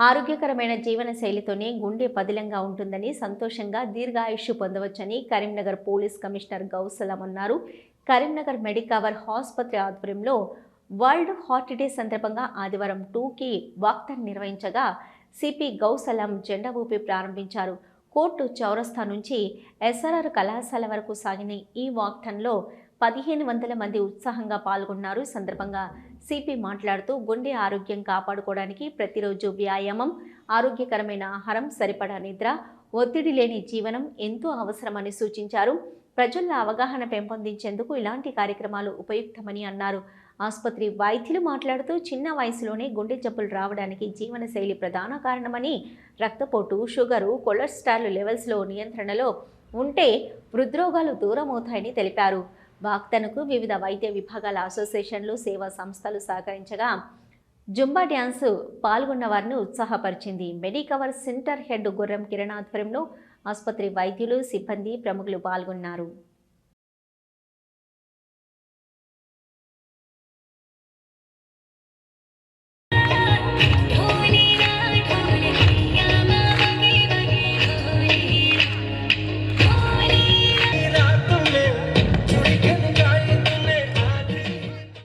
ఆరోగ్యకరమైన జీవన శైలితోనే గుండె పదిలంగా ఉంటుందని సంతోషంగా దీర్ఘాయుష్యు పొందవచ్చని కరీంనగర్ పోలీస్ కమిషనర్ గౌసలం అన్నారు కరీంనగర్ మెడికవర్ ఆసుపత్రి ఆధ్వర్యంలో వరల్డ్ హార్ట్ డే సందర్భంగా ఆదివారం టూకి వాక్థాన్ నిర్వహించగా సిపి గౌసలం జెండా ఊపి ప్రారంభించారు. కోర్టు చౌరస్తా నుంచి ఎస్ఆర్ఆర్ కళాశాల వరకు సాగిన ఈ వాక్థన్లో పదిహేను వందల మంది ఉత్సాహంగా పాల్గొన్నారు. సందర్భంగా సిపి మాట్లాడుతూ గుండె ఆరోగ్యం కాపాడుకోవడానికి ప్రతిరోజు వ్యాయామం ఆరోగ్యకరమైన ఆహారం సరిపడా నిద్ర ఒత్తిడి లేని జీవనం ఎంతో అవసరమని సూచించారు. ప్రజల్లో అవగాహన పెంపొందించేందుకు ఇలాంటి కార్యక్రమాలు ఉపయుక్తమని అన్నారు. ఆసుపత్రి వైద్యులు మాట్లాడుతూ చిన్న వయసులోనే గుండె జబ్బులు రావడానికి జీవనశైలి ప్రధాన కారణమని రక్తపోటు షుగరు కొలెస్ట్రాల్ లెవెల్స్లో నియంత్రణలో ఉంటే హృద్రోగాలు దూరమవుతాయని తెలిపారు. వాక్తనకు వివిధ వైద్య విభాగాల అసోసియేషన్లు సేవా సంస్థలు సహకరించగా జుంబా డ్యాన్స్ పాల్గొన్న వారిని ఉత్సాహపరిచింది. మెడికవర్ సెంటర్ హెడ్ గుర్రం కిరణ్ ఆధ్వర్యంలో ఆసుపత్రి వైద్యులు సిబ్బంది ప్రముఖులు పాల్గొన్నారు.